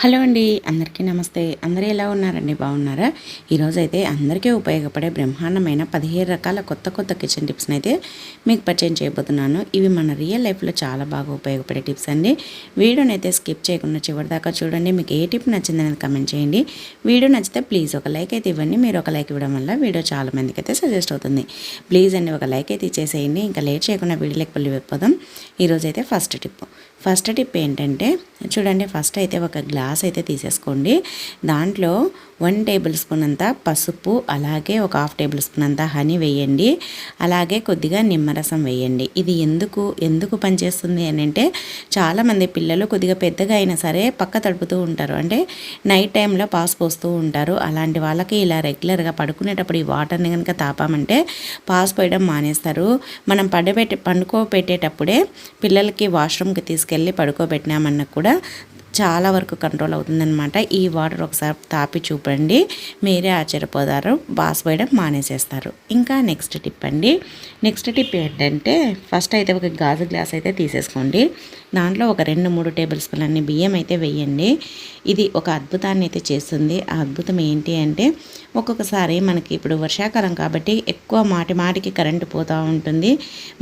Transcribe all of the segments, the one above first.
Hello అండి అందరికీ నమస్తే. అందరూ ఎలా ఉన్నారండి? బాగున్నారా? ఈరోజు అయితే అందరికీ ఉపయోగపడే బ్రహ్మాండమైన పదిహేను రకాల కొత్త కొత్త కిచెన్ టిప్స్ని అయితే మీకు పరిచయం చేయబోతున్నాను. ఇవి మన రియల్ లైఫ్లో చాలా బాగా ఉపయోగపడే టిప్స్ అండి. వీడియోని అయితే స్కిప్ చేయకుండా చివరి దాకా చూడండి. మీకు ఏ టిప్ నచ్చిందని కమెంట్ చేయండి. వీడియో నచ్చితే ప్లీజ్ ఒక లైక్ అయితే ఇవ్వండి. మీరు ఒక లైక్ ఇవ్వడం వల్ల వీడియో చాలా మందికి అయితే సజెస్ట్ అవుతుంది. ప్లీజ్ అండి ఒక లైక్ అయితే ఇచ్చేసేయండి. ఇంకా లేట్ చేయకుండా వీడియోలోకి వెళ్ళి వెళ్ళిపోదాం. ఈరోజైతే ఫస్ట్ టిప్. ఫస్ట్ టిప్ ఏంటంటే చూడండి ఫస్ట్ అయితే ఒక గ్లాస్ అయితే తీసేసుకోండి. దాంట్లో వన్ టేబుల్ స్పూన్ అంతా పసుపు అలాగే ఒక హాఫ్ టేబుల్ స్పూన్ అంతా హనీ వేయండి. అలాగే కొద్దిగా నిమ్మరసం వేయండి. ఇది ఎందుకు ఎందుకు పనిచేస్తుంది అని అంటే చాలామంది పిల్లలు కొద్దిగా పెద్దగా అయినా సరే పక్క తడుపుతూ ఉంటారు. అంటే నైట్ టైంలో పాస్ పోస్తూ ఉంటారు. అలాంటి వాళ్ళకి ఇలా రెగ్యులర్గా పడుకునేటప్పుడు ఈ వాటర్ని కనుక తాపామంటే పాస్ పోయడం మానేస్తారు. మనం పడబెట్టి పండుకోబెట్టేటప్పుడే పిల్లలకి వాష్రూమ్కి తీసుకెళ్ళి పడుకోబెట్టినామన్నా కూడా చాలా వరకు కంట్రోల్ అవుతుందన్నమాట. ఈ వాటర్ ఒకసారి తాపి చూపండి. మీరే ఆశ్చర్యపోతారు. బాస్ పోయడం మానేసేస్తారు. ఇంకా నెక్స్ట్ టిప్ అండి. నెక్స్ట్ టిప్ ఏంటంటే ఫస్ట్ అయితే ఒక గాజు గ్లాస్ అయితే తీసేసుకోండి. దాంట్లో ఒక రెండు మూడు టేబుల్ స్పూన్ అన్ని బియ్యం అయితే వేయండి. ఇది ఒక అద్భుతాన్ని అయితే చేస్తుంది. ఆ అద్భుతం ఏంటి అంటే ఒక్కొక్కసారి మనకి ఇప్పుడు వర్షాకాలం కాబట్టి ఎక్కువ మాటి మాటికి కరెంటు పోతూ ఉంటుంది.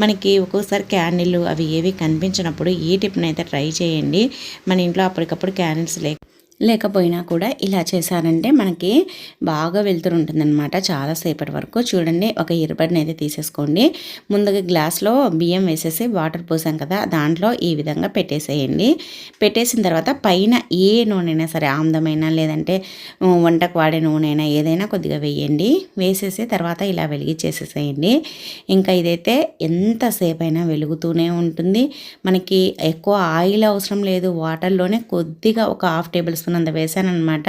మనకి ఒక్కొక్కసారి క్యాండిల్ అవి ఏవి కనిపించినప్పుడు ఈ టిప్ని అయితే ట్రై చేయండి. మన ఇంట్లో అప్పటికప్పుడు క్యాండిల్స్ లేక లేకపోయినా కూడా ఇలా చేశారంటే మనకి బాగా వెళ్తురు ఉంటుందన్నమాట చాలాసేపటి వరకు. చూడండి ఒక ఇరుబడిని అయితే తీసేసుకోండి. ముందుగా గ్లాస్లో బియ్యం వేసేసి వాటర్ పోసాం కదా దాంట్లో ఈ విధంగా పెట్టేసేయండి. పెట్టేసిన తర్వాత పైన ఏ నూనె సరే ఆమ్దమైనా లేదంటే వంటకు వాడే నూనె అయినా ఏదైనా కొద్దిగా వేయండి. వేసేసి తర్వాత ఇలా వెలిగించేసేసేయండి ఇంకా ఇదైతే ఎంతసేపు అయినా వెలుగుతూనే ఉంటుంది. మనకి ఎక్కువ ఆయిల్ అవసరం లేదు. వాటర్లోనే కొద్దిగా ఒక హాఫ్ టేబుల్ స్పూన్ అంత వేసానమాట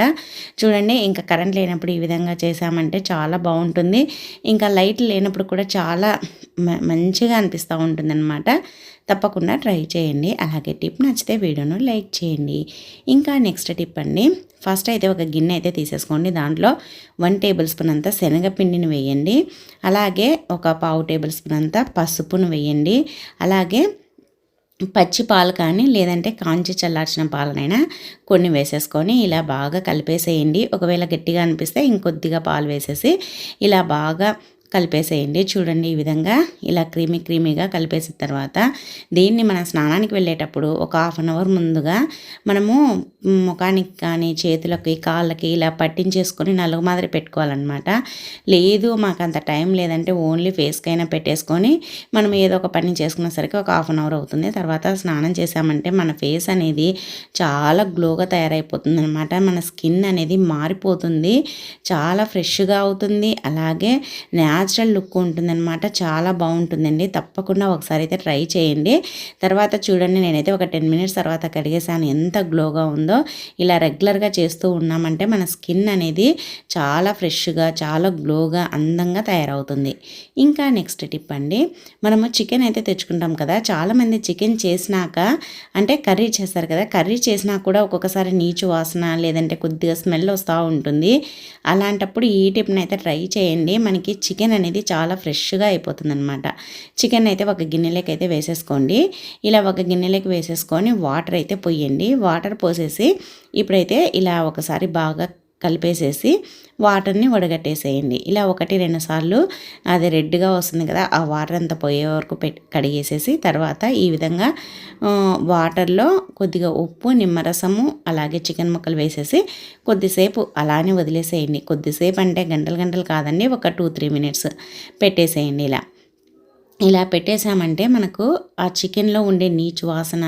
చూడండి ఇంకా కరెంట్ లేనప్పుడు ఈ విధంగా చేసామంటే చాలా బాగుంటుంది. ఇంకా లైట్ లేనప్పుడు కూడా చాలా మంచిగా అనిపిస్తూ ఉంటుందన్నమాట. తప్పకుండా ట్రై చేయండి. అలాగే టిప్ నచ్చితే వీడియోను లైక్ చేయండి. ఇంకా నెక్స్ట్ టిప్ అండి. ఫస్ట్ అయితే ఒక గిన్నె అయితే తీసేసుకోండి. దాంట్లో వన్ టేబుల్ స్పూన్ అంతా శనగపిండిని వేయండి. అలాగే ఒక పావు టేబుల్ స్పూన్ అంతా పసుపును వేయండి. అలాగే పచ్చి పాలు కానీ లేదంటే కాంచి చల్లార్చిన పాలనైనా కొన్ని వేసేసుకొని ఇలా బాగా కలిపేసేయండి. ఒకవేళ గట్టిగా అనిపిస్తే ఇంకొద్దిగా పాలు వేసేసి ఇలా బాగా కలిపేసేయండి. చూడండి ఈ విధంగా ఇలా క్రీమీ క్రీమీగా కలిపేసిన తర్వాత దీన్ని మనం స్నానానికి వెళ్ళేటప్పుడు ఒక హాఫ్ అన్ అవర్ ముందుగా మనము ముఖానికి కానీ చేతులకి కాళ్ళకి ఇలా పట్టించేసుకొని నలుగు మాదిరి పెట్టుకోవాలన్నమాట. లేదు మాకు అంత టైం లేదంటే ఓన్లీ ఫేస్కైనా పెట్టేసుకొని మనం ఏదో ఒక పని చేసుకునేసరికి ఒక హాఫ్ అన్ అవర్ అవుతుంది. తర్వాత స్నానం చేసామంటే మన ఫేస్ అనేది చాలా గ్లోగా తయారైపోతుంది అనమాట మన స్కిన్ అనేది మారిపోతుంది. చాలా ఫ్రెష్గా అవుతుంది. అలాగే న్యాచురల్ లుక్ ఉంటుందన్నమాట. చాలా బాగుంటుందండి. తప్పకుండా ఒకసారి అయితే ట్రై చేయండి. తర్వాత చూడండి నేనైతే ఒక టెన్ మినిట్స్ తర్వాత కడిగేసాను ఎంత గ్లోగా ఉందో. ఇలా రెగ్యులర్గా చేస్తూ ఉన్నామంటే మన స్కిన్ అనేది చాలా ఫ్రెష్గా చాలా గ్లోగా అందంగా తయారవుతుంది. ఇంకా నెక్స్ట్ టిప్ అండి. మనము చికెన్ అయితే తెచ్చుకుంటాం కదా. చాలామంది చికెన్ చేసినాక అంటే కర్రీ చేస్తారు కదా. కర్రీ చేసినా కూడా ఒక్కొక్కసారి నీచు వాసన లేదంటే కొద్దిగా స్మెల్ వస్తూ ఉంటుంది. అలాంటప్పుడు ఈ టిప్ని అయితే ట్రై చేయండి. మనకి చికెన్ చికెన్ అనేది చాలా ఫ్రెష్గా అయిపోతుంది అనమాట చికెన్ అయితే ఒక గిన్నెలోకి అయితే వేసేసుకోండి. ఇలా ఒక గిన్నెలోకి వేసేసుకొని వాటర్ అయితే పోయండి. వాటర్ పోసేసి ఇప్పుడైతే ఇలా ఒకసారి బాగా కలిపేసేసి వాటర్ని వడగట్టేసేయండి. ఇలా ఒకటి రెండు సార్లు అది రెడ్గా వస్తుంది కదా ఆ వాటర్ అంతా పోయే వరకు పెట్టి కడిగేసేసి తర్వాత ఈ విధంగా వాటర్లో కొద్దిగా ఉప్పు నిమ్మరసము అలాగే చికెన్ ముక్కలు వేసేసి కొద్దిసేపు అలానే వదిలేసేయండి. కొద్దిసేపు అంటే గంటలు గంటలు కాదండి ఒక టూ త్రీ మినిట్స్ పెట్టేసేయండి ఇలా. ఇలా పెట్టేసామంటే మనకు ఆ చికెన్లో ఉండే నీచు వాసన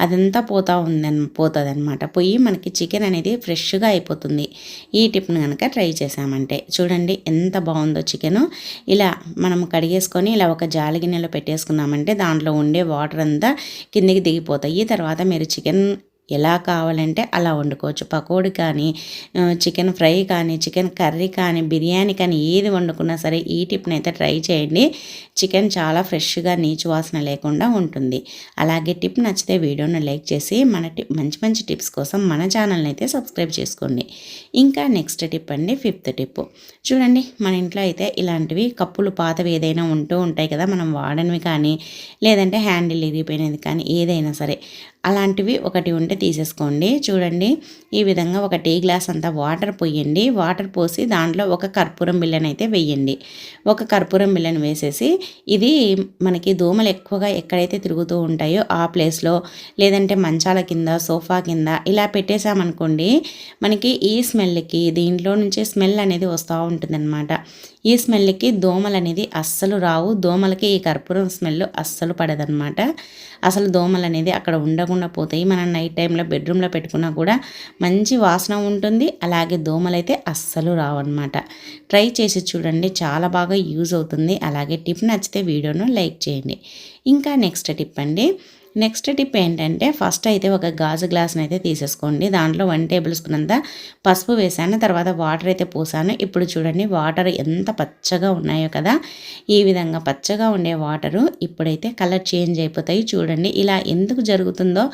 అదంతా పోతా ఉందని పోతుంది అనమాట పోయి మనకి చికెన్ అనేది ఫ్రెష్గా అయిపోతుంది. ఈ టిప్ను కనుక ట్రై చేసామంటే చూడండి ఎంత బాగుందో చికెను. ఇలా మనం కడిగేసుకొని ఇలా ఒక జాలి గిన్నెలో పెట్టేసుకున్నామంటే దాంట్లో ఉండే వాటర్ అంతా కిందికి దిగిపోతాయి. తర్వాత మీరు చికెన్ ఎలా కావాలంటే అలా వండుకోవచ్చు. పకోడీ కానీ చికెన్ ఫ్రై కానీ చికెన్ కర్రీ కానీ బిర్యానీ కానీ ఏది వండుకున్నా సరే ఈ టిప్ని అయితే ట్రై చేయండి. చికెన్ చాలా ఫ్రెష్గా నీచు వాసన లేకుండా ఉంటుంది. అలాగే టిప్ నచ్చితే వీడియోను లైక్ చేసి మన టిప్ మంచి మంచి టిప్స్ కోసం మన ఛానల్ని అయితే సబ్స్క్రైబ్ చేసుకోండి. ఇంకా నెక్స్ట్ టిప్ అండి ఫిఫ్త్ టిప్ చూడండి మన ఇంట్లో అయితే ఇలాంటివి కప్పులు పాతవి ఏదైనా ఉంటూ ఉంటాయి కదా మనం వాడనివి కానీ లేదంటే హ్యాండిల్ ఇరిగిపోయినది కానీ ఏదైనా సరే. అలాంటివి ఒకటి ఉంటే తీసేసుకోండి. చూడండి ఈ విధంగా ఒక టీ గ్లాస్ అంతా వాటర్ పోయండి. వాటర్ పోసి దాంట్లో ఒక కర్పూరం బిల్లని అయితే వేయండి. ఒక కర్పూరం బిల్లని వేసేసి ఇది మనకి దోమలు ఎక్కువగా ఎక్కడైతే తిరుగుతూ ఉంటాయో ఆ ప్లేస్లో లేదంటే మంచాల కింద సోఫా కింద ఇలా పెట్టేశామనుకోండి మనకి ఈ స్మెల్కి దీంట్లో నుంచి స్మెల్ అనేది వస్తూ ఉంటుందన్నమాట. ఈ స్మెల్కి దోమలు అనేది అస్సలు రావు. దోమలకి ఈ కర్పూరం స్మెల్ అస్సలు పడదనమాట అసలు దోమలు అనేది అక్కడ ఉండకుండా పోతాయి. మనం నైట్ టైంలో బెడ్రూమ్లో పెట్టుకున్నా కూడా మంచి వాసన ఉంటుంది. అలాగే దోమలు అయితే అస్సలు రావన్నమాట. ట్రై చేసి చూడండి. చాలా బాగా యూజ్ అవుతుంది. అలాగే టిప్ నచ్చితే వీడియోను లైక్ చేయండి. ఇంకా నెక్స్ట్ టిప్ అండి. నెక్స్ట్ టిప్ ఏంటంటే ఫస్ట్ అయితే ఒక గాజు గ్లాస్ని అయితే తీసేసుకోండి. దాంట్లో వన్ టేబుల్ స్పూన్ అంతా పసుపు వేసాను. తర్వాత వాటర్ అయితే పోసాను. ఇప్పుడు చూడండి వాటర్ ఎంత పచ్చగా ఉన్నాయో కదా! ఈ విధంగా పచ్చగా ఉండే వాటరు ఇప్పుడైతే కలర్ చేంజ్ అయిపోతాయి. చూడండి ఇలా ఎందుకు జరుగుతుందో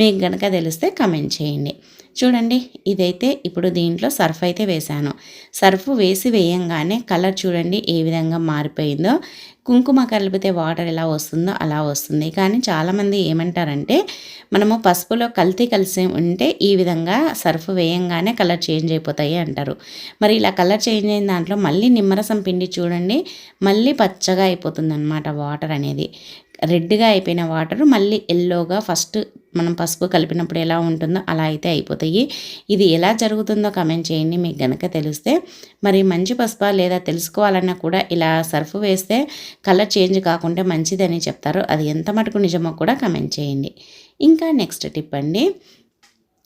మీకు కనుక తెలిస్తే కమెంట్ చేయండి. చూడండి ఇదైతే ఇప్పుడు దీంట్లో సర్ఫ్ అయితే వేశాను సర్ఫ్ వేసి వేయంగానే కలర్ చూడండి ఏ విధంగా మారిపోయిందో. కుంకుమ కలిపితే వాటర్ ఎలా వస్తుందో అలా వస్తుంది. కానీ చాలామంది ఏమంటారంటే మనము పసుపులో కల్తీ కలిసి ఉంటే ఈ విధంగా సర్ఫ్ వేయంగానే కలర్ చేంజ్ అయిపోతాయి అంటారు. మరి ఇలా కలర్ చేంజ్ అయిన దాంట్లో మళ్ళీ నిమ్మరసం పిండి చూడండి మళ్ళీ పచ్చగా అయిపోతుంది అనమాట వాటర్ అనేది. రెడ్గా అయిపోయిన వాటర్ మళ్ళీ ఎల్లోగా ఫస్ట్ మనం పసుపు కలిపినప్పుడు ఎలా ఉంటుందో అలా అయితే అయిపోతాయి. ఇది ఎలా జరుగుతుందో కమెంట్ చేయండి. మీకు గనక తెలిస్తే మరి మంచి పసుపా లేదా తెలుసుకోవాలన్నా కూడా ఇలా సర్ఫ్ వేస్తే కలర్ చేంజ్ కాకుండా మంచిదని చెప్తారు. అది ఎంత మటుకు నిజమో కూడా కమెంట్ చేయండి. ఇంకా నెక్స్ట్ టిప్ అండి.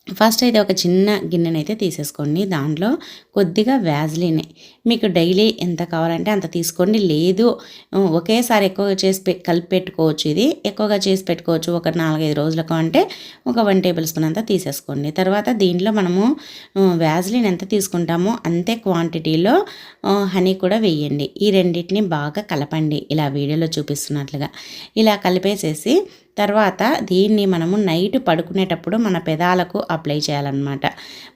ఫస్ట్ అయితే ఒక చిన్న గిన్నెనైతే తీసేసుకోండి. దాంట్లో కొద్దిగా వ్యాజ్లిన్. మీకు డైలీ ఎంత కావాలంటే అంత తీసుకోండి. లేదు ఒకేసారి ఎక్కువగా చేసి కలిపి పెట్టుకోవచ్చు ఇది. ఎక్కువగా చేసి పెట్టుకోవచ్చు ఒక నాలుగైదు రోజులకు అంటే ఒక వన్ టేబుల్ స్పూన్ అంతా తీసేసుకోండి. తర్వాత దీంట్లో మనము వ్యాజ్లిన్ ఎంత తీసుకుంటామో అంతే క్వాంటిటీలో హనీ కూడా వేయండి. ఈ రెండింటిని బాగా కలపండి. ఇలా వీడియోలో చూపిస్తున్నట్లుగా. ఇలా కలిపేసేసి తర్వాత దీన్ని మనము నైట్ పడుకునేటప్పుడు మన పెదాలకు అప్లై చేయాలన్నమాట.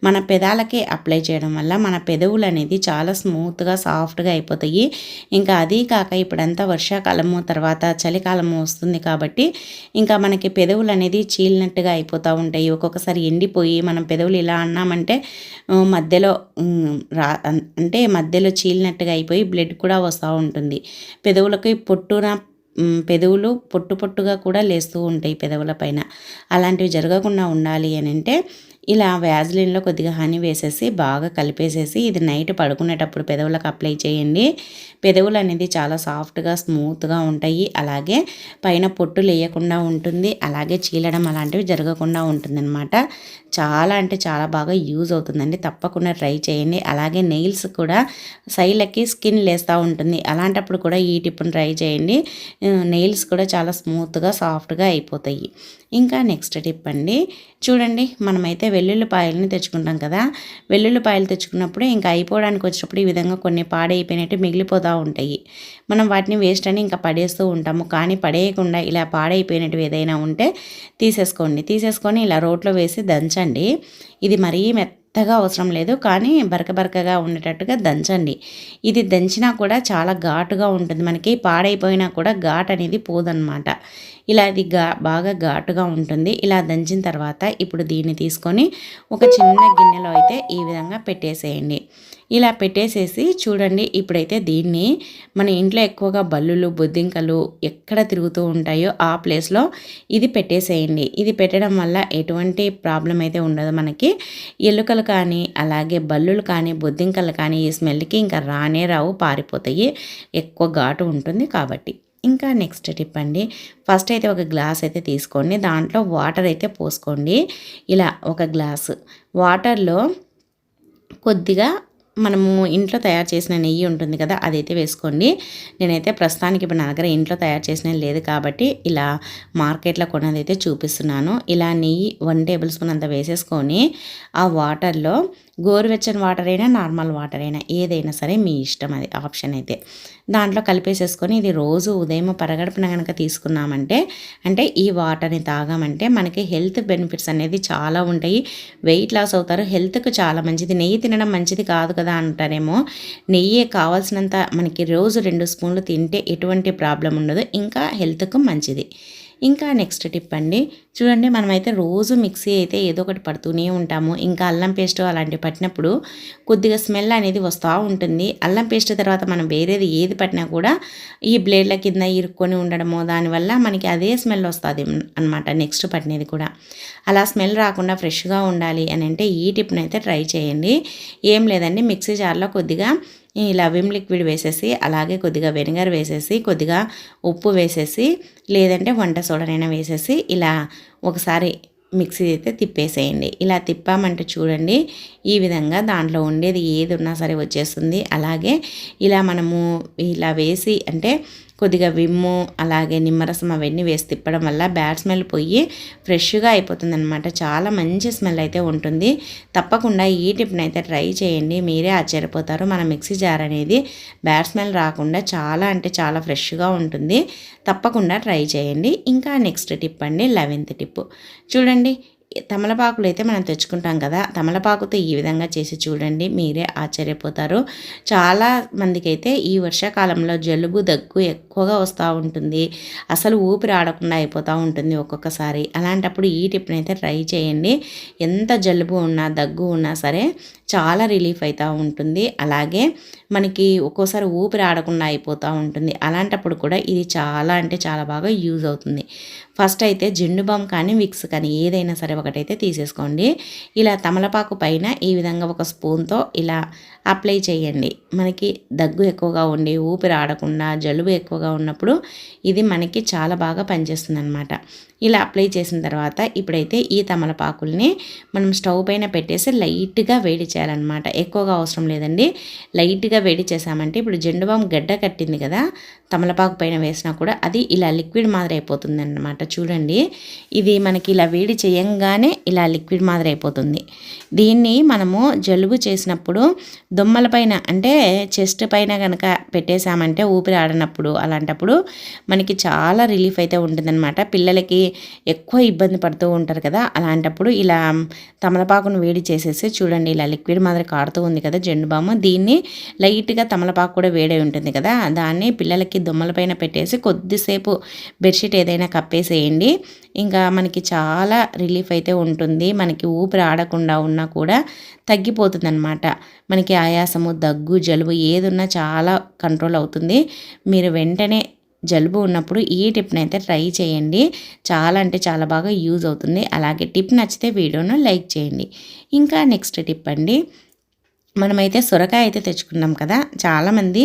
మన పెదాలకి అప్లై చేయడం వల్ల మన పెదవులు అనేది చాలా స్మూత్గా సాఫ్ట్గా అయిపోతాయి. ఇంకా అదీ కాక ఇప్పుడంతా వర్షాకాలము తర్వాత చలికాలము వస్తుంది కాబట్టి ఇంకా మనకి పెదవులు అనేది చీలినట్టుగా అయిపోతూ ఉంటాయి. ఒక్కొక్కసారి ఎండిపోయి మనం పెదవులు ఇలా అన్నామంటే మధ్యలో రా అంటే మధ్యలో చీలినట్టుగా అయిపోయి బ్లడ్ కూడా వస్తూ ఉంటుంది. పెదవులకి పొట్టున పెదవులు పొట్టు పొట్టుగా కూడా లేస్తూ ఉంటాయి పెదవుల పైన. అలాంటివి జరగకుండా ఉండాలి అని అంటే ఇలా వ్యాజ్లిన్లో కొద్దిగా హనీ వేసేసి బాగా కలిపేసేసి ఇది నైట్ పడుకునేటప్పుడు పెదవులకు అప్లై చేయండి. పెదవులు అనేది చాలా సాఫ్ట్గా స్మూత్గా ఉంటాయి. అలాగే పైన పొట్టు లేయకుండా ఉంటుంది. అలాగే చీలడం అలాంటివి జరగకుండా ఉంటుందన్నమాట. చాలా అంటే చాలా బాగా యూజ్ అవుతుందండి. తప్పకుండా ట్రై చేయండి. అలాగే నెయిల్స్ కూడా సైలకి స్కిన్ లేస్తూ ఉంటుంది. అలాంటప్పుడు కూడా ఈ టిప్ను ట్రై చేయండి. నెయిల్స్ కూడా చాలా స్మూత్గా సాఫ్ట్గా అయిపోతాయి. ఇంకా నెక్స్ట్ టిప్ అండి. చూడండి మనమైతే వెల్లుల్లిపాయలని తెచ్చుకుంటాం కదా. వెల్లుల్లిపాయలు తెచ్చుకున్నప్పుడు ఇంకా అయిపోవడానికి వచ్చినప్పుడు ఈ విధంగా కొన్ని పాడైపోయినట్టు మిగిలిపోతూ ఉంటాయి. మనం వాటిని వేస్ట్ అని ఇంకా పడేస్తూ ఉంటాము. కానీ పడేయకుండా ఇలా పాడైపోయినట్టు ఏదైనా ఉంటే తీసేసుకోండి. తీసేసుకొని ఇలా రోట్లో వేసి దంచండి. ఇది మరీ మెత్త మెత్తగా అవసరం లేదు కానీ బరక బరకగా ఉండేటట్టుగా దంచండి. ఇది దంచినా కూడా చాలా ఘాటుగా ఉంటుంది. మనకి పాడైపోయినా కూడా ఘాట్ అనేది పోదన్నమాట. ఇలా ఇది గా బాగా ఘాటుగా ఉంటుంది. ఇలా దంచిన తర్వాత ఇప్పుడు దీన్ని తీసుకొని ఒక చిన్న గిన్నెలో అయితే ఈ విధంగా పెట్టేసేయండి. ఇలా పెట్టేసేసి చూడండి ఇప్పుడైతే దీన్ని మన ఇంట్లో ఎక్కువగా బల్లులు బొద్దింకలు ఎక్కడ తిరుగుతూ ఉంటాయో ఆ ప్లేస్లో ఇది పెట్టేసేయండి. ఇది పెట్టడం వల్ల ఎటువంటి ప్రాబ్లం అయితే ఉండదు మనకి. ఎలుకలు కానీ అలాగే బల్లులు కానీ బొద్దింకలు కానీ ఈ స్మెల్కి ఇంకా రానే రావు పారిపోతాయి. ఎక్కువ ఘాటు ఉంటుంది కాబట్టి. ఇంకా నెక్స్ట్ టిప్ అండి. ఫస్ట్ అయితే ఒక గ్లాస్ అయితే తీసుకోండి. దాంట్లో వాటర్ అయితే పోసుకోండి. ఇలా ఒక గ్లాసు. వాటర్లో కొద్దిగా మనము ఇంట్లో తయారు చేసిన నెయ్యి ఉంటుంది కదా అదైతే వేసుకోండి. నేనైతే ప్రస్తుతానికి ఇప్పుడు నా దగ్గర ఇంట్లో తయారు చేసిన లేదు కాబట్టి ఇలా మార్కెట్లో కొన్నదైతే చూపిస్తున్నాను. ఇలా నెయ్యి వన్ టేబుల్ స్పూన్ అంత వేసేసుకొని ఆ వాటర్లో గోరువెచ్చని వాటర్ అయినా నార్మల్ వాటర్ అయినా ఏదైనా సరే మీ ఇష్టం అది ఆప్షన్ అయితే. దాంట్లో కలిపేసేసుకొని ఇది రోజు ఉదయం పరగడుపున కనుక తీసుకున్నామంటే అంటే ఈ వాటర్ని తాగామంటే మనకి హెల్త్ బెనిఫిట్స్ అనేది చాలా ఉంటాయి. వెయిట్ లాస్ అవుతారు. హెల్త్కు చాలా మంచిది. నెయ్యి తినడం మంచిది కాదు కదా అంటారేమో. నెయ్యి కావాల్సినంత మనకి రోజు రెండు స్పూన్లు తింటే ఎటువంటి ప్రాబ్లం ఉండదు. ఇంకా హెల్త్కు మంచిది. ఇంకా నెక్స్ట్ టిప్ అండి. చూడండి మనమైతే రోజు మిక్సీ అయితే ఏదో ఒకటి పడుతూనే ఉంటాము. ఇంకా అల్లం పేస్ట్ అలాంటివి పట్టినప్పుడు కొద్దిగా స్మెల్ అనేది వస్తూ ఉంటుంది. అల్లం పేస్ట్ తర్వాత మనం వేరేది ఏది పట్టినా కూడా ఈ బ్లేడ్ల కింద ఇరుక్కొని ఉండడమో దానివల్ల మనకి అదే స్మెల్ వస్తుంది అనమాట నెక్స్ట్ పట్టినది కూడా. అలా స్మెల్ రాకుండా ఫ్రెష్గా ఉండాలి అని అంటే ఈ టిప్ని అయితే ట్రై చేయండి. ఏం లేదండి మిక్సీ జార్లో కొద్దిగా ఇలా విమ్ లిక్విడ్ వేసేసి అలాగే కొద్దిగా వెనిగర్ వేసేసి కొద్దిగా ఉప్పు వేసేసి లేదంటే వంట సోడనైనా వేసేసి ఇలా ఒకసారి మిక్సీ అయితే తిప్పేసేయండి. ఇలా తిప్పామంటే చూడండి ఈ విధంగా దాంట్లో ఉండేది ఏది ఉన్నా సరే వచ్చేస్తుంది. అలాగే ఇలా మనము ఇలా వేసి అంటే కొద్దిగా విమ్ము అలాగే నిమ్మరసం అవన్నీ వేసి తిప్పడం వల్ల బ్యాడ్ స్మెల్ పోయి ఫ్రెష్గా అయిపోతుంది అనమాట చాలా మంచి స్మెల్ అయితే ఉంటుంది. తప్పకుండా ఈ టిప్ని అయితే ట్రై చేయండి. మీరే ఆశ్చర్యపోతారు. మన మిక్సీ జార్ అనేది బ్యాడ్ స్మెల్ రాకుండా చాలా అంటే చాలా ఫ్రెష్గా ఉంటుంది. తప్పకుండా ట్రై చేయండి. ఇంకా నెక్స్ట్ టిప్ అండి లెవెన్త్ టిప్. చూడండి తమలపాకులు అయితే మనం తెచ్చుకుంటాం కదా తమలపాకుతో ఈ విధంగా చేసి చూడండి మీరే ఆశ్చర్యపోతారు. చాలా మందికైతే ఈ వర్షాకాలంలో జలుబు దగ్గు ఎక్కువగా వస్తూ ఉంటుంది. అసలు ఊపిరి ఆడకుండా అయిపోతూ ఉంటుంది ఒక్కొక్కసారి. అలాంటప్పుడు ఈ టిప్ని అయితే ట్రై చేయండి. ఎంత జలుబు ఉన్నా దగ్గు ఉన్నా సరే చాలా రిలీఫ్ అవుతూ ఉంటుంది. అలాగే మనకి ఒక్కోసారి ఊపిరి ఆడకుండా అయిపోతూ ఉంటుంది. అలాంటప్పుడు కూడా ఇది చాలా అంటే చాలా బాగా యూజ్ అవుతుంది. ఫస్ట్ అయితే జిండు బామ్ కానీ విక్స్ కానీ ఏదైనా సరే ఒకటైతే తీసేసుకోండి. ఇలా తమలపాకు పైన ఈ విధంగా ఒక స్పూన్తో ఇలా అప్లై చేయండి. మనకి దగ్గు ఎక్కువగా ఉండి ఊపిరి ఆడకుండా జలుబు ఎక్కువగా ఉన్నప్పుడు ఇది మనకి చాలా బాగా పనిచేస్తుంది అనమాట ఇలా అప్లై చేసిన తర్వాత ఇప్పుడైతే ఈ తమలపాకుల్ని మనం స్టవ్ పైన పెట్టేసి లైట్గా వేడి చేయాలన్నమాట. ఎక్కువగా అవసరం లేదండి. లైట్గా వేడి చేసామంటే ఇప్పుడు జెండుబాం గడ్డ కట్టింది కదా తమలపాకు పైన వేసినా కూడా అది ఇలా లిక్విడ్ మాదిరి అయిపోతుంది అనమాట చూడండి ఇది మనకి ఇలా వేడి చేయంగానే ఇలా లిక్విడ్ మాదిరి అయిపోతుంది. దీన్ని మనము జలుబు చేసినప్పుడు దుమ్మల పైన అంటే చెస్ట్ పైన కనుక పెట్టేశామంటే ఊపిరి ఆడినప్పుడు అలాంటప్పుడు మనకి చాలా రిలీఫ్ అయితే ఉంటుందన్నమాట. పిల్లలకి ఎక్కువ ఇబ్బంది పడుతూ ఉంటారు కదా అలాంటప్పుడు ఇలా తమలపాకును వేడి చేసేసి చూడండి ఇలా లిక్విడ్ మాదిరి కారుతూ ఉంది కదా జెండు బామ్మ దీన్ని లైట్గా తమలపాకు కూడా వేడి ఉంటుంది కదా దాన్ని పిల్లలకి దుమ్మల పైన పెట్టేసి కొద్దిసేపు బెడ్షీట్ ఏదైనా కప్పేసేయండి. ఇంకా మనకి చాలా రిలీఫ్ అయితే ఉంటుంది. మనకి ఊపిరి ఆడకుండా ఉన్నా కూడా తగ్గిపోతుందన్నమాట. మనకి ఆయాసము దగ్గు జలుబు ఏదున్నా చాలా కంట్రోల్ అవుతుంది. మీరు వెంటనే జలుబు ఉన్నప్పుడు ఈ టిప్ని అయితే ట్రై చేయండి. చాలా అంటే చాలా బాగా యూజ్ అవుతుంది. అలాగే టిప్ నచ్చితే వీడియోను లైక్ చేయండి. ఇంకా నెక్స్ట్ టిప్ అండి. మనమైతే సొరకాయ అయితే తెచ్చుకున్నాం కదా. చాలామంది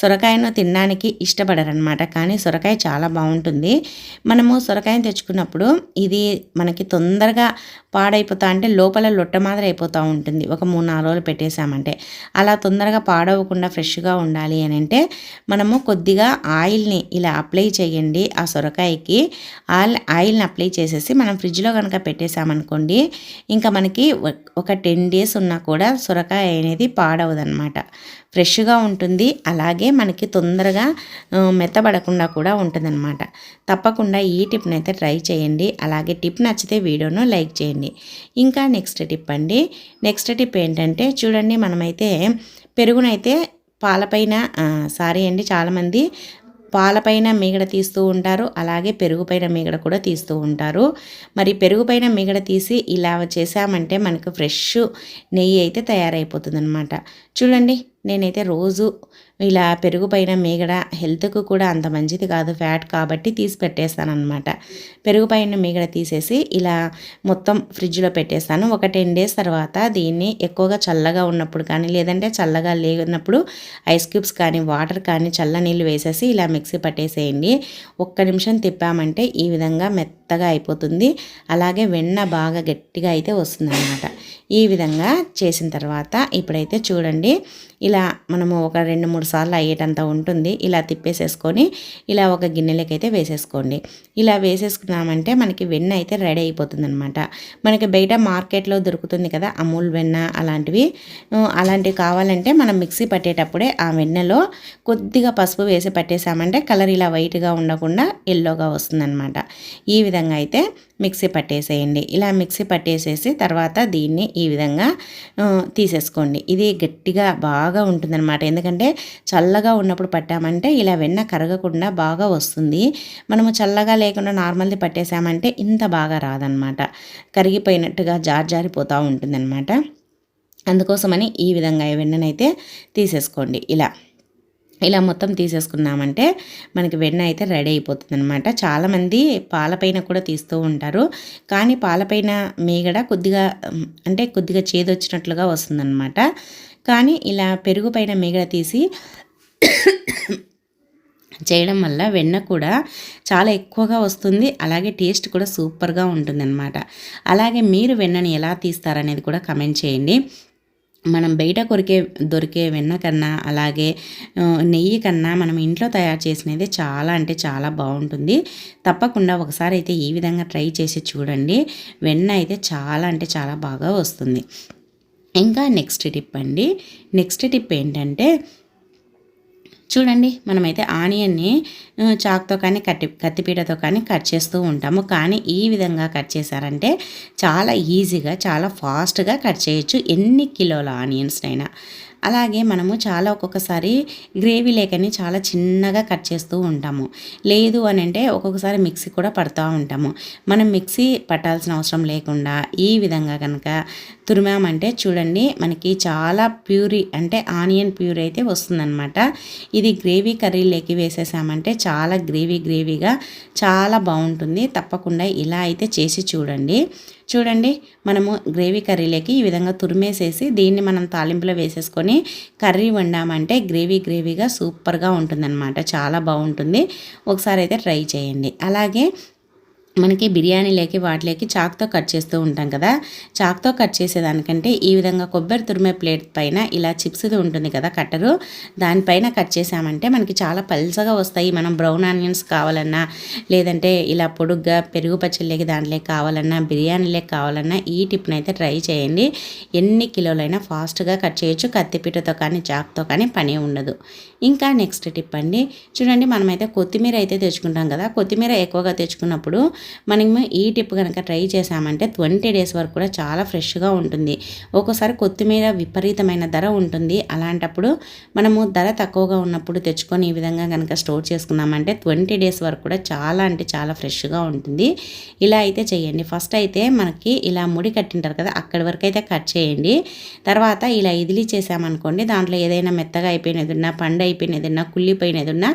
సొరకాయను తినడానికి ఇష్టపడరనమాట కానీ సొరకాయ చాలా బాగుంటుంది. మనము సొరకాయను తెచ్చుకున్నప్పుడు ఇది మనకి తొందరగా పాడైపోతా అంటే లోపల లొట్ట మాదిరి అయిపోతూ ఉంటుంది. ఒక మూడు నాలుగు రోజులు పెట్టేశామంటే. అలా తొందరగా పాడవకుండా ఫ్రెష్గా ఉండాలి అని అంటే మనము కొద్దిగా ఆయిల్ని ఇలా అప్లై చేయండి. ఆ సొరకాయకి ఆయిల్ ఆయిల్ని అప్లై చేసేసి మనం ఫ్రిడ్జ్లో కనుక పెట్టేశామనుకోండి ఇంకా మనకి ఒక టెన్ డేస్ ఉన్నా కూడా సొరకాయ అనేది పాడవదనమాట ఫ్రెష్గా ఉంటుంది అలాగే మనకి తొందరగా మెత్తబడకుండా కూడా ఉంటుందన్నమాట. తప్పకుండా ఈ టిప్ని అయితే ట్రై చేయండి. అలాగే టిప్ నచ్చితే వీడియోను లైక్ చేయండి. ఇంకా నెక్స్ట్ టిప్ అండి. నెక్స్ట్ టిప్ ఏంటంటే చూడండి మనమైతే పెరుగునైతే పాలపైన సారీ అండి చాలామంది పాలపైన మీగడ తీస్తూ ఉంటారు. అలాగే పెరుగుపైన మీగడ కూడా తీస్తూ ఉంటారు. మరి పెరుగుపైన మీగడ తీసి ఇలా చేసామంటే మనకు ఫ్రెష్ నెయ్యి అయితే తయారైపోతుంది అనమాట చూడండి నేనైతే రోజు ఇలా పెరుగు పైన మీగడ హెల్త్కు కూడా అంత మంచిది కాదు ఫ్యాట్ కాబట్టి తీసి పెట్టేస్తానమాట పెరుగు పైన మీగడ తీసేసి ఇలా మొత్తం ఫ్రిడ్జ్లో పెట్టేస్తాను. ఒక టెన్ డేస్ తర్వాత దీన్ని ఎక్కువగా చల్లగా ఉన్నప్పుడు కానీ లేదంటే చల్లగా లేనప్పుడు ఐస్ క్యూబ్స్ కానీ వాటర్ కానీ చల్ల నీళ్ళు వేసేసి ఇలా మిక్సీ పట్టేసేయండి. ఒక్క నిమిషం తిప్పామంటే ఈ విధంగా మెత్తగా అయిపోతుంది. అలాగే వెన్న బాగా గట్టిగా అయితే వస్తుందన్నమాట. ఈ విధంగా చేసిన తర్వాత ఇప్పుడైతే చూడండి ఇలా మనము ఒక రెండు మూడు సార్లు అయ్యేటంత ఉంటుంది. ఇలా తిప్పేసేసుకొని ఇలా ఒక గిన్నెలకైతే వేసేసుకోండి. ఇలా వేసేసుకున్నామంటే మనకి వెన్న అయితే రెడీ అయిపోతుంది అనమాట మనకి బయట మార్కెట్లో దొరుకుతుంది కదా అమూల్ వెన్న అలాంటివి. అలాంటివి కావాలంటే మనం మిక్సీ పట్టేటప్పుడే ఆ వెన్నలో కొద్దిగా పసుపు వేసి పట్టేసామంటే కలర్ ఇలా వైట్గా ఉండకుండా ఎల్లోగా వస్తుందన్నమాట. ఈ విధంగా అయితే మిక్సీ పట్టేసేయండి. ఇలా మిక్సీ పట్టేసేసి తర్వాత దీన్ని ఈ విధంగా తీసేసుకోండి. ఇది గట్టిగా బాగా ఉంటుందన్నమాట. ఎందుకంటే చల్లగా ఉన్నప్పుడు పట్టామంటే ఇలా వెన్న కరగకుండా బాగా వస్తుంది. మనము చల్లగా లేకుండా నార్మల్ది పట్టేసామంటే ఇంత బాగా రాదనమాట కరిగిపోయినట్టుగా జారి జారిపోతూ ఉంటుందన్నమాట. అందుకోసమని ఈ విధంగా వెన్ననైతే తీసేసుకోండి. ఇలా ఇలా మొత్తం తీసేసుకున్నామంటే మనకి వెన్న అయితే రెడీ అయిపోతుంది అనమాట చాలామంది పాలపైన కూడా తీస్తూ ఉంటారు. కానీ పాలపైన మీగడ కొద్దిగా అంటే కొద్దిగా చేదొచ్చినట్లుగా వస్తుందన్నమాట. కానీ ఇలా పెరుగు పైన మీగడ తీసి చేయడం వల్ల వెన్న కూడా చాలా ఎక్కువగా వస్తుంది. అలాగే టేస్ట్ కూడా సూపర్గా ఉంటుందన్నమాట. అలాగే మీరు వెన్నని ఎలా తీస్తారనేది కూడా కమెంట్ చేయండి. మనం బయట కొరికే దొరికే వెన్న కన్నా అలాగే నెయ్యి కన్నా మనం ఇంట్లో తయారు చేసినది చాలా అంటే చాలా బాగుంటుంది. తప్పకుండా ఒకసారి అయితే ఈ విధంగా ట్రై చేసి చూడండి. వెన్న అయితే చాలా అంటే చాలా బాగా వస్తుంది. ఇంకా నెక్స్ట్ టిప్ అండి. నెక్స్ట్ టిప్ ఏంటంటే చూడండి మనమైతే ఆనియన్ని చాక్తో కానీ కట్టి కత్తిపీటతో కానీ కట్ చేస్తూ ఉంటాము. కానీ ఈ విధంగా కట్ చేశారంటే చాలా ఈజీగా చాలా ఫాస్ట్గా కట్ చేయొచ్చు. ఎన్ని కిలోల ఆనియన్స్నైనా అలాగే మనము చాలా ఒక్కొక్కసారి గ్రేవీ లేకని చాలా చిన్నగా కట్ చేస్తూ ఉంటాము. లేదు అని అంటే ఒక్కొక్కసారి మిక్సీ కూడా పడుతూ ఉంటాము. మనం మిక్సీ పట్టాల్సిన అవసరం లేకుండా ఈ విధంగా కనుక తురిమామంటే చూడండి మనకి చాలా ప్యూరీ అంటే ఆనియన్ ప్యూరీ అయితే వస్తుందన్నమాట. ఇది గ్రేవీ కర్రీలోకి వేసేసామంటే చాలా గ్రేవీ గ్రేవీగా చాలా బాగుంటుంది. తప్పకుండా ఇలా అయితే చేసి చూడండి. చూడండి మనము గ్రేవీ కర్రీలోకి ఈ విధంగా తురిమేసేసి దీన్ని మనం తాలింపులో వేసేసుకొని కర్రీ వండామంటే గ్రేవీ గ్రేవీగా సూపర్గా ఉంటుందన్నమాట. చాలా బాగుంటుంది. ఒకసారి అయితే ట్రై చేయండి. అలాగే మనకి బిర్యానీలోకి వాటిలోకి చాక్తో కట్ చేస్తూ ఉంటాం కదా. చాక్తో కట్ చేసేదానికంటే ఈ విధంగా కొబ్బరి తురిమే ప్లేట్ పైన ఇలా చిప్స్ది ఉంటుంది కదా కట్టరు. దానిపైన కట్ చేసామంటే మనకి చాలా పల్సగా వస్తాయి. మనం బ్రౌన్ ఆనియన్స్ కావాలన్నా లేదంటే ఇలా పొడుగ్గా పెరుగు పచ్చళ్ళకి దాంట్లోకి కావాలన్నా బిర్యానీలోకి కావాలన్నా ఈ టిప్ని అయితే ట్రై చేయండి. ఎన్ని కిలోలైనా ఫాస్ట్గా కట్ చేయొచ్చు. కత్తిపీటతో కానీ చాక్తో కానీ పని ఉండదు. ఇంకా నెక్స్ట్ టిప్ అండి. చూడండి మనమైతే కొత్తిమీర అయితే తెచ్చుకుంటాం కదా. కొత్తిమీర ఎక్కువగా తెచ్చుకున్నప్పుడు మనము ఈ టిప్ కనుక ట్రై చేసామంటే ట్వంటీ డేస్ వరకు కూడా చాలా ఫ్రెష్గా ఉంటుంది. ఒక్కోసారి కొత్తిమీర విపరీతమైన ధర ఉంటుంది. అలాంటప్పుడు మనము ధర తక్కువగా ఉన్నప్పుడు తెచ్చుకొని ఈ విధంగా కనుక స్టోర్ చేసుకున్నామంటే ట్వంటీ డేస్ వరకు కూడా చాలా అంటే చాలా ఫ్రెష్గా ఉంటుంది. ఇలా అయితే చేయండి. ఫస్ట్ అయితే మనకి ఇలా ముడి కట్టింటారు కదా అక్కడి వరకు అయితే కట్ చేయండి. తర్వాత ఇలా ఇదిలి చేసామనుకోండి దాంట్లో ఏదైనా మెత్తగా అయిపోయినది ఉన్నా పండు అయిపోయినది ఉన్నా కుళ్ళిపోయినది ఉన్నా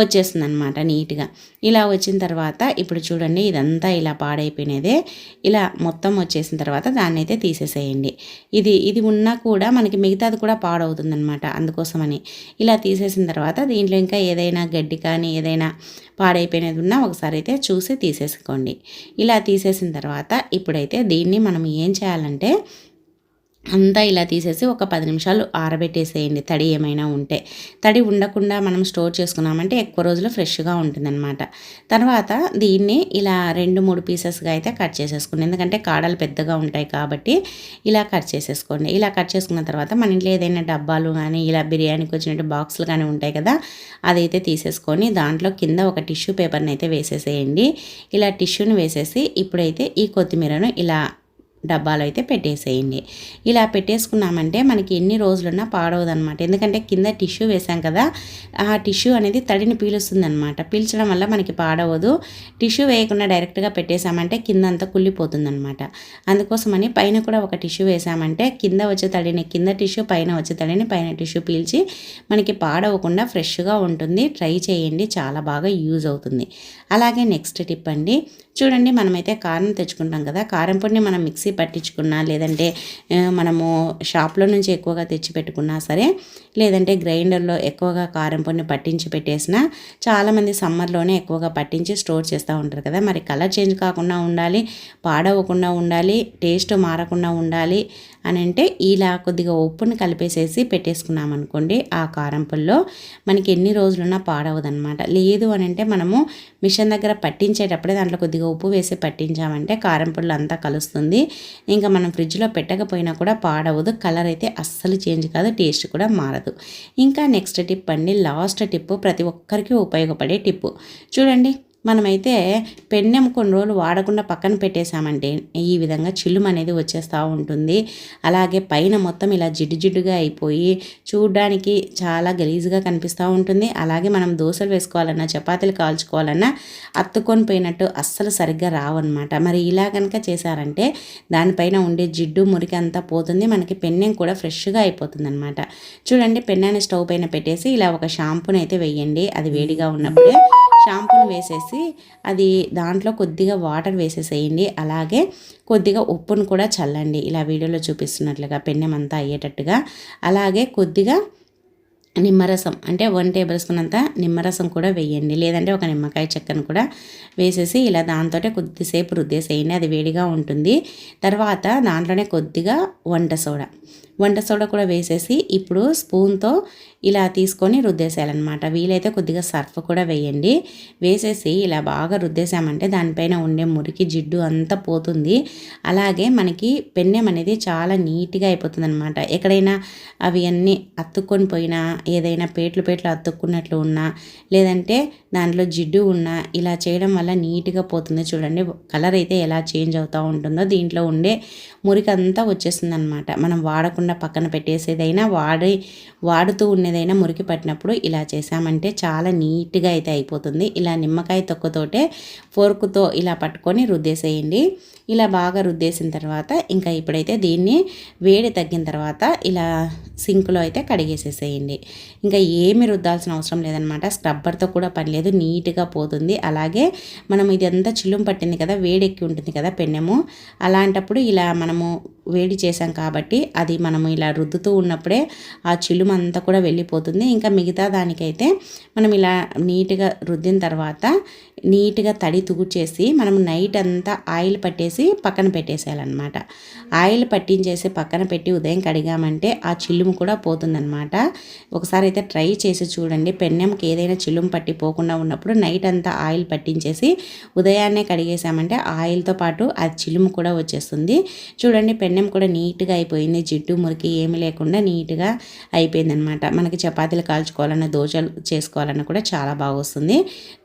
వచ్చేస్తుంది అనమాట నీట్గా. ఇలా వచ్చిన తర్వాత ఇప్పుడు చూడండి ఇదంతా ఇలా పాడైపోయినదే. ఇలా మొత్తం వచ్చేసిన తర్వాత దాన్ని అయితే తీసేసేయండి. ఇది ఇది ఉన్నా కూడా మనకి మిగతాది కూడా పాడవుతుందనమాట అందుకోసమని. ఇలా తీసేసిన తర్వాత దీంట్లో ఇంకా ఏదైనా గడ్డి కానీ ఏదైనా పాడైపోయినది ఉన్నా ఒకసారి అయితే చూసి తీసేసుకోండి. ఇలా తీసేసిన తర్వాత ఇప్పుడైతే దీన్ని మనం ఏం చేయాలంటే అంతా ఇలా తీసేసి ఒక పది నిమిషాలు ఆరబెట్టేసేయండి. తడి ఏమైనా ఉంటే. తడి ఉండకుండా మనం స్టోర్ చేసుకున్నామంటే ఎక్కువ రోజులు ఫ్రెష్గా ఉంటుందన్నమాట. తర్వాత దీన్ని ఇలా రెండు మూడు పీసెస్గా అయితే కట్ చేసేసుకోండి. ఎందుకంటే కాడలు పెద్దగా ఉంటాయి కాబట్టి ఇలా కట్ చేసేసుకోండి. ఇలా కట్ చేసుకున్న తర్వాత మన ఇంట్లో ఏదైనా డబ్బాలు కానీ ఇలా బిర్యానీకి వచ్చినట్టు బాక్సులు కానీ ఉంటాయి కదా అదైతే తీసేసుకొని దాంట్లో కింద ఒక టిష్యూ పేపర్ని అయితే వేసేసేయండి. ఇలా టిష్యూని వేసేసి ఇప్పుడైతే ఈ కొత్తిమీరను ఇలా డబ్బాలు అయితే పెట్టేసేయండి. ఇలా పెట్టేసుకున్నామంటే మనకి ఎన్ని రోజులున్నా పాడవదనమాట ఎందుకంటే కింద టిష్యూ వేసాం కదా ఆ టిష్యూ అనేది తడిని పీలుస్తుంది అనమాట పీల్చడం వల్ల మనకి పాడవదు. టిష్యూ వేయకుండా డైరెక్ట్గా పెట్టేసామంటే కింద అంతా కుళ్ళిపోతుందనమాట అందుకోసమని పైన కూడా ఒక టిష్యూ వేసామంటే కింద వచ్చే తడిని కింద టిష్యూ పైన వచ్చే తడిని పైన టిష్యూ పీల్చి మనకి పాడవకుండా ఫ్రెష్గా ఉంటుంది. ట్రై చేయండి. చాలా బాగా యూజ్ అవుతుంది. అలాగే నెక్స్ట్ టిప్ అండి. చూడండి మనమైతే కారం తెచ్చుకుంటాం కదా కారం పొడిని మనం మిక్సీ పట్టించుకున్నా లేదంటే మనము షాప్లో నుంచి ఎక్కువగా తెచ్చి పెట్టుకున్నా సరే లేదంటే గ్రైండర్లో ఎక్కువగా కారం పొడిని పట్టించి పెట్టేసిన చాలామంది సమ్మర్లోనే ఎక్కువగా పట్టించి స్టోర్ చేస్తూ ఉంటారు కదా. మరి కలర్ చేంజ్ కాకుండా ఉండాలి పాడవకుండా ఉండాలి టేస్ట్ మారకుండా ఉండాలి అని అంటే ఇలా కొద్దిగా ఉప్పుని కలిపేసేసి పెట్టేసుకున్నాం అనుకోండి ఆ కారం పుల్లో మనకి ఎన్ని రోజులున్నా పాడవదనమాట లేదు అని అంటే మనము మిషన్ దగ్గర పట్టించేటప్పుడే దాంట్లో కొద్దిగా ఉప్పు వేసి పట్టించామంటే కారం పుల్లు అంతా కలుస్తుంది. ఇంకా మనం ఫ్రిడ్జ్లో పెట్టకపోయినా కూడా పాడవదు కలర్ అయితే అస్సలు చేంజ్ కాదు టేస్ట్ కూడా మారదు. ఇంకా నెక్స్ట్ టిప్ అండి లాస్ట్ టిప్పు ప్రతి ఒక్కరికి ఉపయోగపడే టిప్పు. చూడండి. మనమైతే పెన్నెం కొన్ని రోజులు వాడకుండా పక్కన పెట్టేశామంటే ఈ విధంగా చిల్లుమ అనేది వచ్చేస్తూ ఉంటుంది. అలాగే పైన మొత్తం ఇలా జిడ్డు జిడ్డుగా అయిపోయి చూడడానికి చాలా గలీజుగా కనిపిస్తూ ఉంటుంది. అలాగే మనం దోశలు వేసుకోవాలన్నా చపాతీలు కాల్చుకోవాలన్నా అత్తుకొని పోయినట్టు అస్సలు సరిగ్గా రావన్నమాట. మరి ఇలా కనుక చేశారంటే దానిపైన ఉండే జిడ్డు మురికి అంతా పోతుంది. మనకి పెన్నెం కూడా ఫ్రెష్గా అయిపోతుంది అనమాట చూడండి పెన్నాన్ని స్టవ్ పైన పెట్టేసి ఇలా ఒక షాంపూని అయితే వేయండి. అది వేడిగా ఉన్నప్పుడే షాంపూని వేసేసి అది దాంట్లో కొద్దిగా వాటర్ వేసేసేయండి. అలాగే కొద్దిగా ఉప్పును కూడా చల్లండి. ఇలా వీడియోలో చూపిస్తున్నట్లుగా పెన్నెం అంతా అయ్యేటట్టుగా. అలాగే కొద్దిగా నిమ్మరసం అంటే వన్ టేబుల్ స్పూన్ అంతా నిమ్మరసం కూడా వేయండి. లేదంటే ఒక నిమ్మకాయ చెక్కను కూడా వేసేసి ఇలా దాంతో కొద్దిసేపు రుద్దేసేయండి. అది వేడిగా ఉంటుంది. తర్వాత దాంట్లోనే కొద్దిగా వంట సోడా. వంట సోడా కూడా వేసేసి ఇప్పుడు స్పూన్తో ఇలా తీసుకొని రుద్దేసేయాలన్నమాట. వీలైతే కొద్దిగా సర్ఫ్ కూడా వేయండి. వేసేసి ఇలా బాగా రుద్దేసామంటే దానిపైన ఉండే మురికి జిడ్డు అంతా పోతుంది. అలాగే మనకి పెన్నెం అనేది చాలా నీట్గా అయిపోతుంది అనమాట ఎక్కడైనా అవి అన్నీ అతుక్కొని పోయినా ఏదైనా పేట్లు పేట్లు అతుక్కున్నట్లు ఉన్నా లేదంటే దాంట్లో జిడ్డు ఉన్నా ఇలా చేయడం వల్ల నీట్గా పోతుంది. చూడండి కలర్ అయితే ఎలా చేంజ్ అవుతూ ఉంటుందో దీంట్లో ఉండే మురికి అంతా వచ్చేస్తుంది అనమాట మనం వాడకుండా పక్కన పెట్టేసేదైనా వాడి వాడుతూ ఉండే ఉన్నదైనా మురికి పట్టినప్పుడు ఇలా చేసామంటే చాలా నీట్గా అయితే అయిపోతుంది. ఇలా నిమ్మకాయ తొక్కతోటే ఫోర్క్తో ఇలా పట్టుకొని రుద్దేసేయండి. ఇలా బాగా రుద్దేసిన తర్వాత ఇంకా ఇప్పుడైతే దీన్ని వేడి తగ్గిన తర్వాత ఇలా సింక్లో అయితే కడిగేసేసేయండి. ఇంకా ఏమి రుద్దాల్సిన అవసరం లేదనమాట. స్క్రబ్బర్తో కూడా పని లేదు నీట్గా పోతుంది. అలాగే మనం ఇదంతా చిల్లుం పట్టింది కదా వేడెక్కి ఉంటుంది కదా పెన్నెము. అలాంటప్పుడు ఇలా మనము వేడి చేసాం కాబట్టి అది మనము ఇలా రుద్దుతూ ఉన్నప్పుడే ఆ చిలుమంతా అంతా కూడా వెళ్ళిపోతుంది. ఇంకా మిగతా దానికైతే మనం ఇలా నీట్గా రుద్దిన తర్వాత నీట్గా తడి తుగుచేసి మనం నైట్ అంతా ఆయిల్ పట్టేసి పక్కన పెట్టేసేయాలన్నమాట. ఆయిల్ పట్టించేసి పక్కన పెట్టి ఉదయం కడిగామంటే ఆ చిల్లుము కూడా పోతుందన్నమాట. ఒకసారి అయితే ట్రై చేసి చూడండి. పెన్నెంకి ఏదైనా చిల్లుము పట్టి పోకుండా ఉన్నప్పుడు నైట్ అంతా ఆయిల్ పట్టించేసి ఉదయాన్నే కడిగేసామంటే ఆయిల్తో పాటు ఆ చిలుము కూడా వచ్చేస్తుంది. చూడండి పెన్నెం కూడా నీట్గా అయిపోయింది. జిడ్డు మురికి ఏమి లేకుండా నీట్గా అయిపోయిందనమాట అనమాట మనకి చపాతీలు కాల్చుకోవాలన్నా దోశలు చేసుకోవాలన్నా కూడా చాలా బాగా వస్తుంది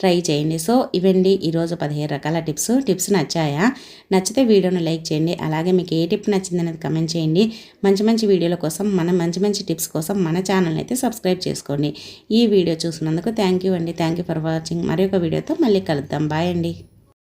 ట్రై చేయండి. సో ఇవండి ఈరోజు పదిహేను రకాల టిప్స్. టిప్స్ నచ్చాయా? నచ్చితే వీడియోను లైక్ చేయండి. అలాగే మీకు ఏ టిప్ నచ్చింది అనేది కమెంట్ చేయండి. మంచి మంచి వీడియోల కోసం మన మంచి మంచి టిప్స్ కోసం మన ఛానల్ అయితే సబ్స్క్రైబ్ చేసుకోండి. ఈ వీడియో చూసినందుకు థ్యాంక్ యూ అండి. Thank you for watching. మరి వీడియోతో మళ్ళీ కలుద్దాం. బాయ్ అండి.